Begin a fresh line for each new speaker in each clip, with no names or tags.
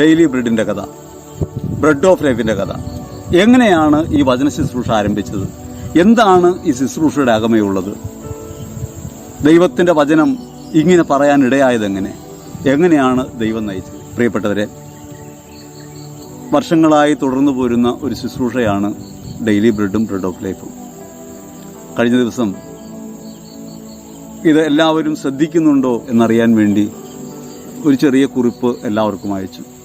Daily ബ്രെഡിന്റെ കഥ bread of ലൈഫിന്റെ കഥ. എങ്ങനെയാണ് ഈ വചന ശുശ്രൂഷ ആരംഭിച്ചത്? എന്താണ് ഈ ശുശ്രൂഷയുടെ അകമയുള്ളത്? ദൈവത്തിന്റെ വചനം ഇങ്ങനെ പറയാൻ ഇടയായതെങ്ങനെ? എങ്ങനെയാണ് ദൈവം നയിച്ചത്? പ്രിയപ്പെട്ടവരെ വർഷങ്ങളായി തുടർന്നു പോരുന്ന ഒരു ശുശ്രൂഷയാണ് ഡെയിലി ബ്രെഡും ബ്രെഡ് ഓഫ് ലൈഫും. കഴിഞ്ഞ ദിവസം ഇത് എല്ലാവരും ശ്രദ്ധിക്കുന്നുണ്ടോ എന്നറിയാൻ വേണ്ടി ഒരു ചെറിയ കുറിപ്പ് എല്ലാവർക്കും അയച്ചു.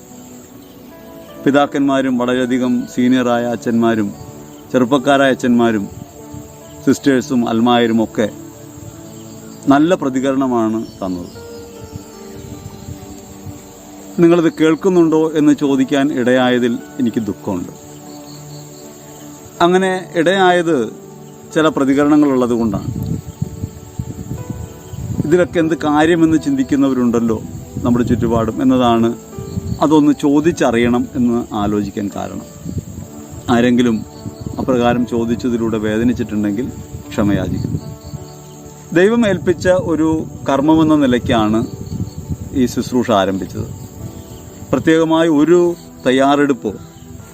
പിതാക്കന്മാരും വളരെയധികം സീനിയറായ അച്ഛന്മാരും ചെറുപ്പക്കാരായ അച്ഛന്മാരും സിസ്റ്റേഴ്സും അൽമായരും ഒക്കെ നല്ല പ്രതികരണമാണ് തന്നത്. നിങ്ങളിത് കേൾക്കുന്നുണ്ടോ എന്ന് ചോദിക്കാൻ ഇടയായതിൽ എനിക്ക് ദുഃഖമുണ്ട്. അങ്ങനെ ഇടയായത് ചില പ്രതികരണങ്ങളുള്ളത് കൊണ്ടാണ്. ഇതിലൊക്കെ എന്ത് കാര്യമെന്ന് ചിന്തിക്കുന്നവരുണ്ടല്ലോ നമ്മുടെ ചുറ്റുപാടും എന്നതാണ് അതൊന്ന് ചോദിച്ചറിയണം എന്ന് ആലോചിക്കാൻ കാരണം. ആരെങ്കിലും അപ്രകാരം ചോദിച്ചതിലൂടെ വേദനിച്ചിട്ടുണ്ടെങ്കിൽ ക്ഷമയാചിക്കുന്നു ദൈവം ഏൽപ്പിച്ച ഒരു കർമ്മമെന്ന നിലയ്ക്കാണ് ഈ ശുശ്രൂഷ ആരംഭിച്ചത്. പ്രത്യേകമായി ഒരു തയ്യാറെടുപ്പോ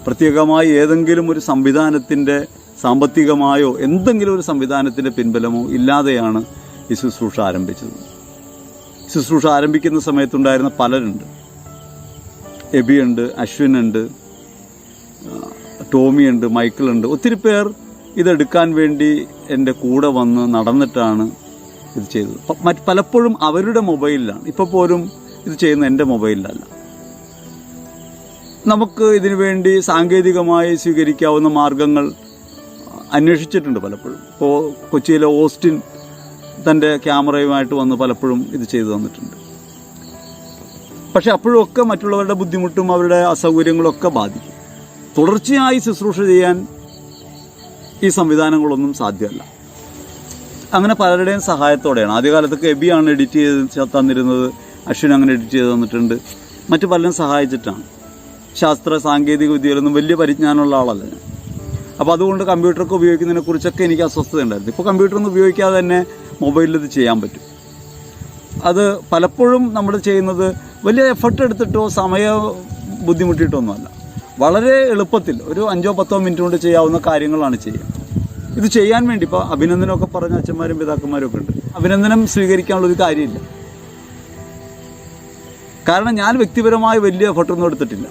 പ്രത്യേകമായി ഏതെങ്കിലും ഒരു സംവിധാനത്തിന്റെ സാമ്പത്തികമായോ എന്തെങ്കിലും ഒരു സംവിധാനത്തിന്റെ പിൻബലമോ ഇല്ലാതെയാണ് ഈ ശുശ്രൂഷ ആരംഭിച്ചത്. ശുശ്രൂഷ ആരംഭിക്കുന്ന സമയത്തുണ്ടായിരുന്ന പലരുണ്ട്. എബിയുണ്ട് അശ്വിനുണ്ട് ടോമിയുണ്ട് മൈക്കിളുണ്ട്. ഒത്തിരി പേർ ഇതെടുക്കാൻ വേണ്ടി എന്റെ കൂടെ വന്ന് നടന്നിട്ടാണ് ഇത് ചെയ്തത്. മറ്റ് പലപ്പോഴും അവരുടെ മൊബൈലിലാണ്. ഇപ്പോൾ പോലും ഇത് ചെയ്യുന്ന എന്റെ മൊബൈലിലല്ല. നമുക്ക് ഇതിനു വേണ്ടി സാങ്കേതികമായി സ്വീകരിക്കാവുന്ന മാർഗങ്ങൾ അന്വേഷിച്ചിട്ടുണ്ട് പലപ്പോഴും. ഇപ്പോൾ കൊച്ചിയിലെ ഓസ്റ്റിൻ തന്റെ ക്യാമറയുമായിട്ട് വന്ന് പലപ്പോഴും ഇത് ചെയ്തു തന്നിട്ടുണ്ട്. പക്ഷെ അപ്പോഴൊക്കെ മറ്റുള്ളവരുടെ ബുദ്ധിമുട്ടും അവരുടെ അസൗകര്യങ്ങളൊക്കെ ബാധിക്കും. തുടർച്ചയായി ശുശ്രൂഷ ചെയ്യാൻ ഈ സംവിധാനങ്ങളൊന്നും സാധ്യമല്ല. അങ്ങനെ പലരുടെയും സഹായത്തോടെയാണ്. ആദ്യകാലത്തൊക്കെ എബിയാണ് എഡിറ്റ് ചെയ്ത് തന്നിരുന്നത് അശ്വിൻ അങ്ങനെ എഡിറ്റ് ചെയ്ത് തന്നിട്ടുണ്ട്. മറ്റു പലരും സഹായിച്ചിട്ടാണ്. ശാസ്ത്ര സാങ്കേതിക വിദ്യയിലൊന്നും വലിയ പരിജ്ഞാനമുള്ള ആളല്ല അപ്പോൾ അതുകൊണ്ട് കമ്പ്യൂട്ടറൊക്കെ ഉപയോഗിക്കുന്നതിനെ കുറിച്ചൊക്കെ എനിക്ക് അസ്വസ്ഥത ഉണ്ടായിരുന്നു. ഇപ്പോൾ കമ്പ്യൂട്ടറൊന്നും ഉപയോഗിക്കാതെ തന്നെ മൊബൈലിൽ ഇത് ചെയ്യാൻ പറ്റും. അത് പലപ്പോഴും നമ്മൾ ചെയ്യുന്നത് വലിയ എഫർട്ട് എടുത്തിട്ടോ സമയ ബുദ്ധിമുട്ടിയിട്ടൊന്നുമല്ല വളരെ എളുപ്പത്തിൽ ഒരു അഞ്ചോ പത്തോ മിനിറ്റ് കൊണ്ട് ചെയ്യാവുന്ന കാര്യങ്ങളാണ് ചെയ്യുക. ഇത് ചെയ്യാൻ വേണ്ടി ഇപ്പോൾ അഭിനന്ദനമൊക്കെ പറഞ്ഞ അച്ഛന്മാരും പിതാക്കന്മാരും ഒക്കെ ഉണ്ട്. അഭിനന്ദനം സ്വീകരിക്കാനുള്ള ഒരു കാര്യമില്ല. കാരണം ഞാൻ വ്യക്തിപരമായി വലിയ എഫർട്ടൊന്നും എടുത്തിട്ടില്ല.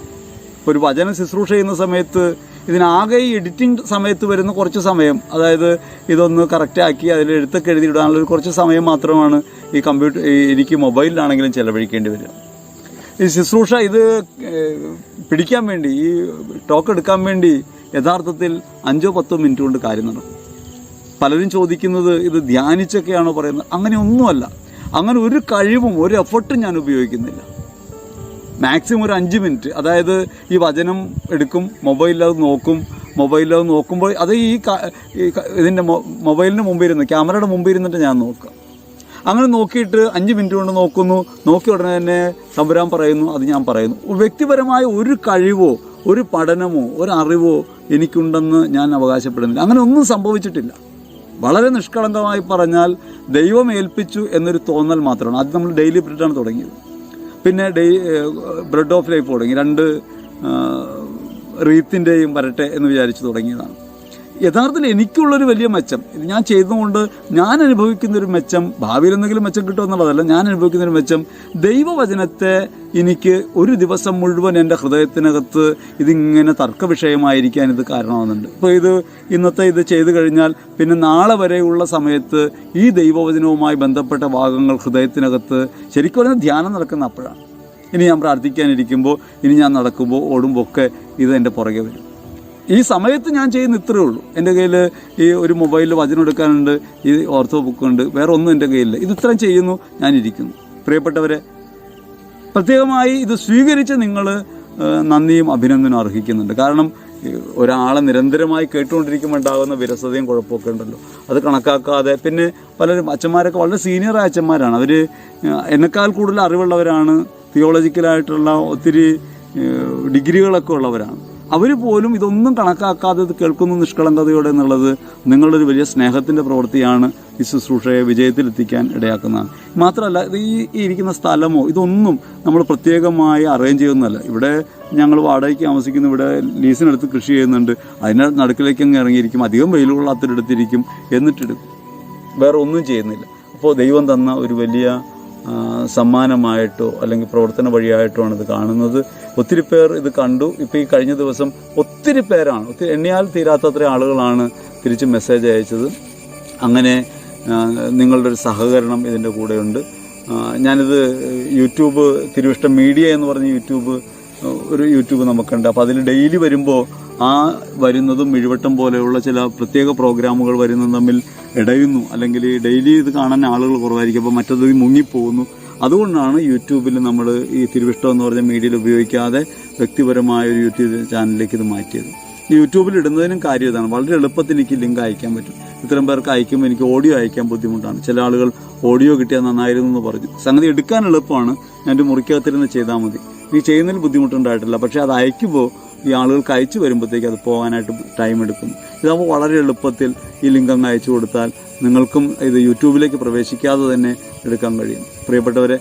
ഒരു വചന ശുശ്രൂഷ ചെയ്യുന്ന സമയത്ത് ഇതിനാകെ ഈ എഡിറ്റിംഗ് സമയത്ത് വരുന്ന കുറച്ച് സമയം അതായത് ഇതൊന്ന് കറക്റ്റാക്കി അതിൽ എഴുത്തൊക്കെ എഴുതിയിടാനുള്ള കുറച്ച് സമയം മാത്രമാണ് ഈ കമ്പ്യൂട്ടർ എനിക്ക് മൊബൈലിലാണെങ്കിലും ചിലവഴിക്കേണ്ടി വരിക. ഈ ശുശ്രൂഷ ഇത് പിടിക്കാൻ വേണ്ടി ഈ ടോക്ക് എടുക്കാൻ വേണ്ടി യഥാർത്ഥത്തിൽ അഞ്ചോ പത്തോ മിനിറ്റ് കൊണ്ട് കാര്യം നടക്കും. പലരും ചോദിക്കുന്നത് ഇത് ധ്യാനിച്ചൊക്കെയാണോ പറയുന്നത്? അങ്ങനെ ഒന്നുമല്ല. അങ്ങനെ ഒരു കഴിവും ഒരു എഫർട്ടും ഞാൻ ഉപയോഗിക്കുന്നില്ല. മാക്സിമം ഒരു അഞ്ച് മിനിറ്റ്. അതായത് ഈ വചനം എടുക്കും മൊബൈലിലത് നോക്കും മൊബൈലിലത് നോക്കുമ്പോൾ അത് ഈ ഇതിന്റെ മൊബൈലിന് മുമ്പിരുന്ന് ക്യാമറയുടെ മുമ്പിരുന്നിട്ട് ഞാൻ നോക്കുക. അങ്ങനെ നോക്കിയിട്ട് അഞ്ച് മിനിറ്റ് കൊണ്ട് നോക്കുന്നു. നോക്കി ഉടനെ തന്നെ തമ്പുരാൻ പറയുന്നു അത് ഞാൻ പറയുന്നു. വ്യക്തിപരമായ ഒരു കഴിവോ ഒരു പഠനമോ ഒരു അറിവോ എനിക്കുണ്ടെന്ന് ഞാൻ അവകാശപ്പെടുന്നില്ല. അങ്ങനെ ഒന്നും സംഭവിച്ചിട്ടില്ല. വളരെ നിഷ്കളങ്കമായി പറഞ്ഞാൽ ദൈവം ഏൽപ്പിച്ചു എന്നൊരു തോന്നൽ മാത്രമാണ്. അത് നമ്മൾ ഡെയിലി ബ്രെഡാണ് തുടങ്ങിയത്. പിന്നെ ഡെയ് ബ്രെഡ് ഓഫ് ലൈഫ് തുടങ്ങി. രണ്ട് റീത്തിന്റെയും വരട്ടെ എന്ന് വിചാരിച്ച് തുടങ്ങിയതാണ്. യഥാർത്ഥത്തിൽ എനിക്കുള്ളൊരു വലിയ മെച്ചം. ഇത് ഞാൻ ചെയ്തുകൊണ്ട് ഞാൻ അനുഭവിക്കുന്ന ഒരു മെച്ചം ഭാവിയിൽ എന്തെങ്കിലും മെച്ചം കിട്ടുമെന്നുള്ളതല്ല ഞാൻ അനുഭവിക്കുന്ന ഒരു മെച്ചം. ദൈവവചനത്തെ എനിക്ക് ഒരു ദിവസം മുഴുവൻ എന്റെ ഹൃദയത്തിനകത്ത് ഇതിങ്ങനെ തർക്ക വിഷയമായിരിക്കാൻ ഇത് കാരണമാകുന്നുണ്ട് ഇപ്പോൾ ഇത് ഇന്നത്തെ ഇത് ചെയ്തു കഴിഞ്ഞാൽ പിന്നെ നാളെ വരെയുള്ള സമയത്ത് ഈ ദൈവവചനവുമായി ബന്ധപ്പെട്ട ഭാഗങ്ങൾ ഹൃദയത്തിനകത്ത് ശരിക്കും പറഞ്ഞാൽ ധ്യാനം നടക്കുന്ന അപ്പോഴാണ്. ഇനി ഞാൻ പ്രാർത്ഥിക്കാനിരിക്കുമ്പോൾ ഇനി ഞാൻ നടക്കുമ്പോൾ ഓടുമ്പോൾ ഒക്കെ ഇത് എന്റെ പുറകെ വരും. ഈ സമയത്ത് ഞാൻ ചെയ്യുന്ന ഇത്രയേ ഉള്ളൂ. എന്റെ കയ്യിൽ ഈ ഒരു മൊബൈലിൽ വചനം എടുക്കാനുണ്ട് ഈ ഓർത്തോ ബുക്കുണ്ട് വേറെ ഒന്നും എന്റെ കയ്യിലില്ല. ഇത് ഇത്രയും ചെയ്യുന്നു ഞാനിരിക്കുന്നു. പ്രിയപ്പെട്ടവരെ പ്രത്യേകമായി ഇത് സ്വീകരിച്ച് നിങ്ങൾ നന്ദിയും അഭിനന്ദനവും അർഹിക്കുന്നുണ്ട്. കാരണം ഒരാളെ നിരന്തരമായി കേട്ടുകൊണ്ടിരിക്കുമ്പോൾ ഉണ്ടാകുന്ന വിരസതയും കുഴപ്പമൊക്കെ ഉണ്ടല്ലോ. അത് കണക്കാക്കാതെ പിന്നെ പലരും അച്ഛന്മാരൊക്കെ വളരെ സീനിയറായ അച്ഛന്മാരാണ്. അവർ എന്നെക്കാൾ കൂടുതൽ അറിവുള്ളവരാണ് തിയോളജിക്കലായിട്ടുള്ള ഒത്തിരി ഡിഗ്രികളൊക്കെ ഉള്ളവരാണ്. അവർ പോലും ഇതൊന്നും കണക്കാക്കാതെ ഇത് കേൾക്കുന്നു നിഷ്കളങ്കതയോടെ എന്നുള്ളത് നിങ്ങളുടെ ഒരു വലിയ സ്നേഹത്തിന്റെ പ്രവൃത്തിയാണ് ഈ ശുശ്രൂഷയെ വിജയത്തിലെത്തിക്കാൻ ഇടയാക്കുന്നതാണ്. മാത്രമല്ല ഇത് ഈ ഇരിക്കുന്ന സ്ഥലമോ ഇതൊന്നും നമ്മൾ പ്രത്യേകമായി അറേഞ്ച് ചെയ്യുന്നതല്ല. ഇവിടെ ഞങ്ങൾ വാടകയ്ക്ക് താമസിക്കുന്നു ഇവിടെ ലീസിനെടുത്ത് കൃഷി ചെയ്യുന്നുണ്ട്. അതിന്റെ നടുക്കിലേക്ക് അങ്ങ് ഇറങ്ങിയിരിക്കും. അധികം വെയിലുകൊള്ളാത്തൊരിടത്തിരിക്കും എന്നിട്ടെടുക്കും വേറെ ഒന്നും ചെയ്യുന്നില്ല. അപ്പോൾ ദൈവം തന്ന ഒരു വലിയ സമ്മാനമായിട്ടോ അല്ലെങ്കിൽ പ്രവർത്തന വഴിയായിട്ടോ ആണ് ഇത് കാണുന്നത്. ഒത്തിരി പേർ ഇത് കണ്ടു. ഇപ്പോൾ ഈ കഴിഞ്ഞ ദിവസം ഒത്തിരി പേരാണ് ഒത്തിരി എണ്ണിയാൽ തീരാത്തത്ര ആളുകളാണ് തിരിച്ച് മെസ്സേജ് അയച്ചത്. അങ്ങനെ നിങ്ങളുടെ ഒരു സഹകരണം ഇതിന്റെ കൂടെയുണ്ട്. ഞാനിത് യൂട്യൂബ് തിരുവിഷ്ടം മീഡിയ എന്ന് പറഞ്ഞ യൂട്യൂബ് ഒരു യൂട്യൂബ് നമുക്കുണ്ട്. അപ്പോൾ അതിൽ ഡെയിലി വരുമ്പോൾ ആ വരുന്നതും മിഴിവട്ടം പോലെയുള്ള ചില പ്രത്യേക പ്രോഗ്രാമുകൾ വരുന്നതും തമ്മിൽ ഇടയുന്നു. അല്ലെങ്കിൽ ഡെയിലി ഇത് കാണാൻ ആളുകൾ കുറവായിരിക്കും. അപ്പോൾ മറ്റത് മുങ്ങിപ്പോകുന്നു. അതുകൊണ്ടാണ് യൂട്യൂബിൽ നമ്മൾ ഈ തിരുവിഷ്ടം എന്ന് പറഞ്ഞ മീഡിയയിൽ ഉപയോഗിക്കാതെ വ്യക്തിപരമായ ഒരു യൂട്യൂബ് ചാനലിലേക്ക് ഇത് മാറ്റിയത്. യൂട്യൂബിൽ ഇടുന്നതിനും കാര്യം ഇതാണ്. വളരെ എളുപ്പത്തിൽ എനിക്ക് ലിങ്ക് അയക്കാൻ പറ്റും. ഇത്തരം പേർക്ക് അയക്കുമ്പോൾ എനിക്ക് ഓഡിയോ അയക്കാൻ ബുദ്ധിമുട്ടാണ്. ചില ആളുകൾ ഓഡിയോ കിട്ടിയാൽ നന്നായിരുന്നു എന്ന് പറഞ്ഞു. സംഗതി എടുക്കാൻ എളുപ്പമാണ്. ഞാൻ ഒരു മുറിക്കകത്തിരുന്ന് ചെയ്താൽ മതി. ഈ ചെയ്യുന്നതിൽ ബുദ്ധിമുട്ടുണ്ടായിട്ടില്ല. പക്ഷേ അത് അയക്കുമ്പോൾ ഈ ആളുകൾക്ക് അയച്ചു വരുമ്പോഴത്തേക്ക് അത് പോകാനായിട്ട് ടൈം എടുക്കും. ഇതാകുമ്പോൾ വളരെ എളുപ്പത്തിൽ ഈ ലിങ്ക് അയച്ചു കൊടുത്താൽ നിങ്ങൾക്കും ഇത് യൂട്യൂബിലേക്ക് പ്രവേശിക്കാതെ തന്നെ എടുക്കാൻ കഴിയും. പ്രിയപ്പെട്ടവരെ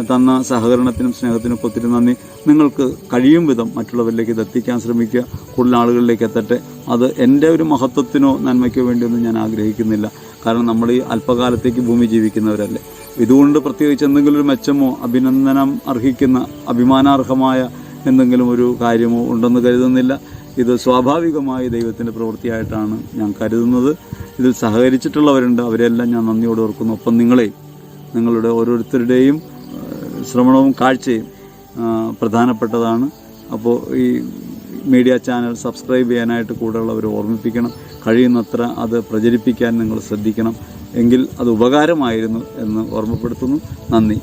തന്ന സഹകരണത്തിനും സ്നേഹത്തിനും ഒക്കെ ഒത്തിരി നന്ദി. നിങ്ങൾക്ക് കഴിയും വിധം മറ്റുള്ളവരിലേക്ക് ഇത് എത്തിക്കാൻ ശ്രമിക്കുക. കൂടുതൽ ആളുകളിലേക്ക് എത്തട്ടെ. അത് എന്റെ ഒരു മഹത്വത്തിനോ നന്മയ്ക്കോ വേണ്ടിയൊന്നും ഞാൻ ആഗ്രഹിക്കുന്നില്ല. കാരണം നമ്മൾ ഈ അല്പകാലത്തേക്ക് ഭൂമി ജീവിക്കുന്നവരല്ലേ. ഇതുകൊണ്ട് പ്രത്യേകിച്ച് എന്തെങ്കിലും ഒരു മെച്ചമോ അഭിനന്ദനം അർഹിക്കുന്ന അഭിമാനാർഹമായ എന്തെങ്കിലും ഒരു കാര്യമോ ഉണ്ടെന്ന് കരുതുന്നില്ല. ഇത് സ്വാഭാവികമായി ദൈവത്തിന്റെ പ്രവൃത്തിയായിട്ടാണ് ഞാൻ കരുതുന്നത്. ഇതിൽ സഹകരിച്ചിട്ടുള്ളവരുണ്ട്. അവരെല്ലാം ഞാൻ നന്ദിയോട് ഓർക്കുന്നു. ഒപ്പം നിങ്ങളെ നിങ്ങളുടെ ഓരോരുത്തരുടെയും ശ്രവണവും കാഴ്ചയും പ്രധാനപ്പെട്ടതാണ്. അപ്പോൾ ഈ മീഡിയ ചാനൽ സബ്സ്ക്രൈബ് ചെയ്യാനായിട്ട് കൂടെയുള്ളവർ ഓർമ്മിപ്പിക്കണം. കഴിയുന്നത്ര അത് പ്രചരിപ്പിക്കാൻ നിങ്ങൾ ശ്രദ്ധിക്കണം. എങ്കിൽ അത് ഉപകാരമായിരുന്നു എന്ന് ഓർമ്മപ്പെടുത്തുന്നു. നന്ദി.